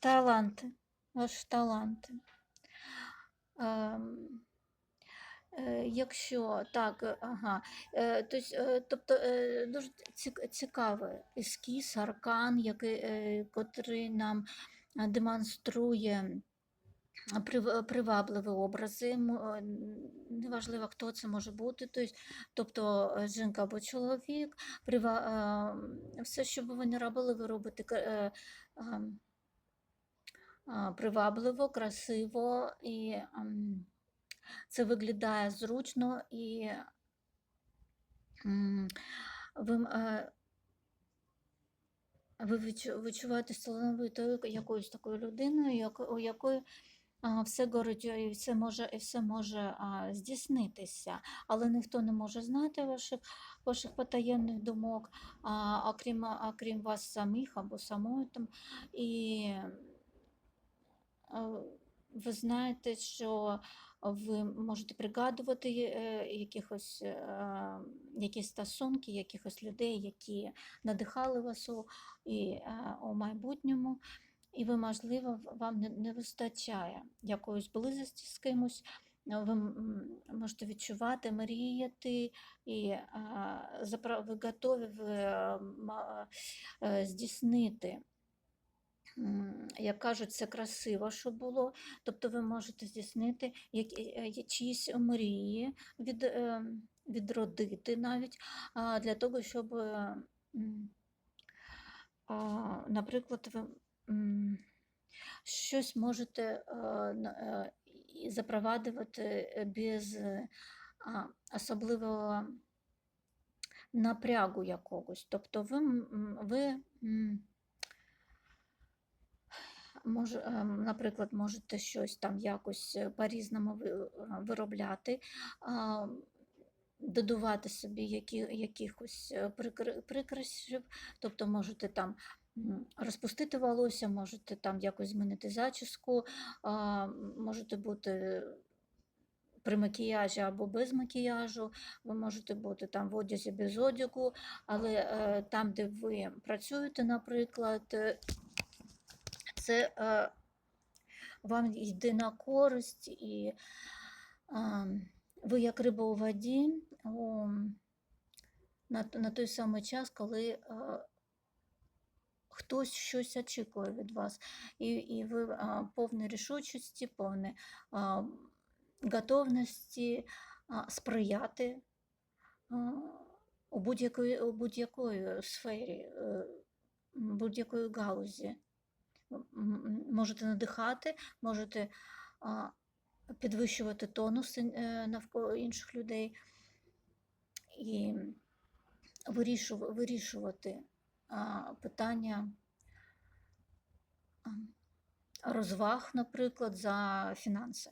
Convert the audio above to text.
Таланти, ваші таланти. Ем, е, якщо так, е, ага, е, тось, е, тобто е, дуже цікавий ескіз, аркан, який, е, котрий нам е, демонструє прив- привабливі образи. е, Неважливо, хто це може бути, тобто, тобто е, жінка або чоловік, прива, е, все, що б ви не робили, ви робите е, ем, привабливо, красиво, і це виглядає зручно і ви, ви відчу- відчуваєте талановитою якоюсь такою людиною, у якої все горить і все може, і все може здійснитися, але ніхто не може знати ваших, ваших потаємних думок, окрім, окрім вас самих або самої. І ви знаєте, що ви можете пригадувати е, якихось, е, якісь стосунки, якихось людей, які надихали вас у, і, е, у майбутньому, і ви, можливо, вам не, вистачає якоїсь близості з кимось. Ви можете відчувати, мріяти, і ви готові здійснити як кажуть, це красиво, щоб було. Тобто ви можете здійснити які- е, чиїсь мрії, від, е, відродити навіть для того, щоб, е, наприклад, ви щось можете е, е, запроваджувати без е, особливого напрягу якогось. Тобто ви, ви Може, ем, наприклад, можете щось там якось е, по-різному е, виробляти, додавати собі які, якихось е, прикрасів, тобто можете там розпустити волосся, можете там якось змінити зачіску, можете бути при макіяжі або без макіяжу, ви можете бути там в одязі без одягу, але там, де ви працюєте, наприклад, це е, вам йде на користь, і а, ви як риба у воді у, на, на той самий час, коли е, хтось щось очікує від вас, і, і ви а, повні рішучості, повні а, готовності а, сприяти а, у будь-якої будь-якої сфері, е, будь-якої галузі. Можете надихати, можете підвищувати тонус е, навколо інших людей і вирішувати питання розваг, наприклад, за фінанси.